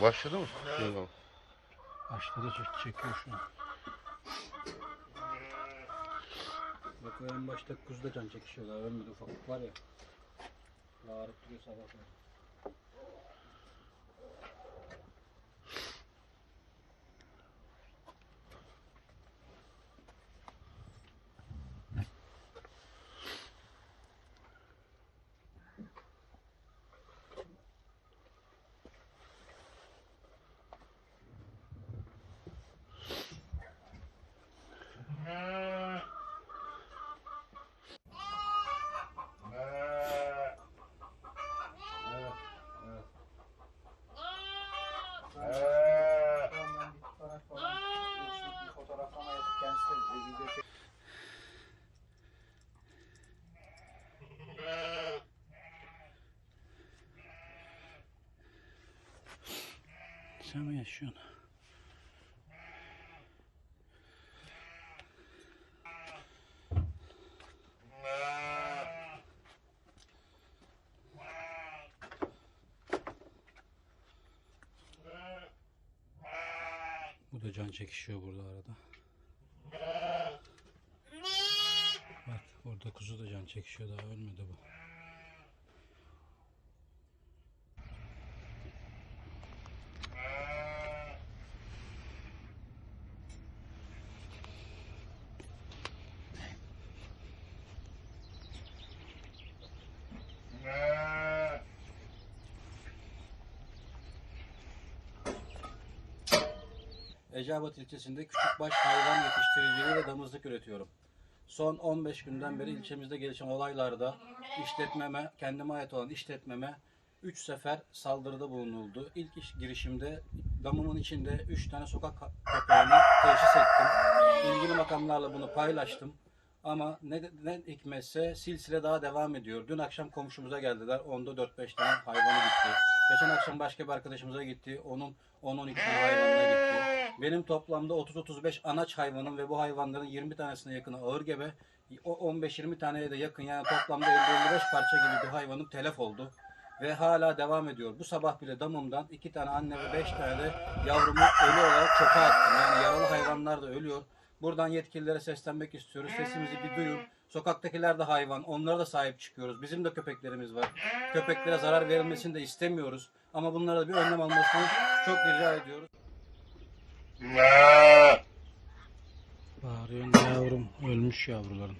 Başladı mı? Yok. Başladı çek- çekiyor şu an. Bak o en başta kuzuda can çekişiyor daha ölmedi ufaklık var ya. Bağırıp duruyor sabah Sen mi yaşıyorsun? Bu da can çekişiyor burada arada. Bak orada kuzu da can çekişiyor daha ölmedi bu. Eceabat ilçesinde küçükbaş hayvan yetiştiriciliği ve damızlık üretiyorum. Son 15 günden beri ilçemizde gelişen olaylarda işletmeme, kendime ait olan işletmeme 3 sefer saldırıda bulunuldu. İlk iş girişimde damımın içinde 3 tane sokak ka- köpeğini teşhis ettim. İlgili makamlarla bunu paylaştım. Ama ne, ne hikmetse silsile daha devam ediyor. Dün akşam komşumuza geldiler. Onda 4-5 tane hayvanı gitti. Geçen akşam başka bir arkadaşımıza gitti. Onun 10-12 tane hayvanına gitti. Benim toplamda 30-35 anaç hayvanım ve bu hayvanların 20 tanesine yakını ağır gebe. O 15-20 taneye de yakın yani toplamda 50-55 parça gibi bir hayvanım telef oldu. Ve hala devam ediyor. Bu sabah bile damımdan 2 tane anne ve 5 tane de yavrumu ölü olarak çöpe attım. Yani yaralı hayvanlar da ölüyor. Buradan yetkililere seslenmek istiyoruz. Sesimizi bir duyun. Sokaktakiler de hayvan. Onlara da sahip çıkıyoruz. Bizim de köpeklerimiz var. Köpeklere zarar verilmesini de istemiyoruz. Ama bunlara da bir önlem almasını çok rica ediyoruz. Bağırıyorsun yavrum. Ölmüş yavruların.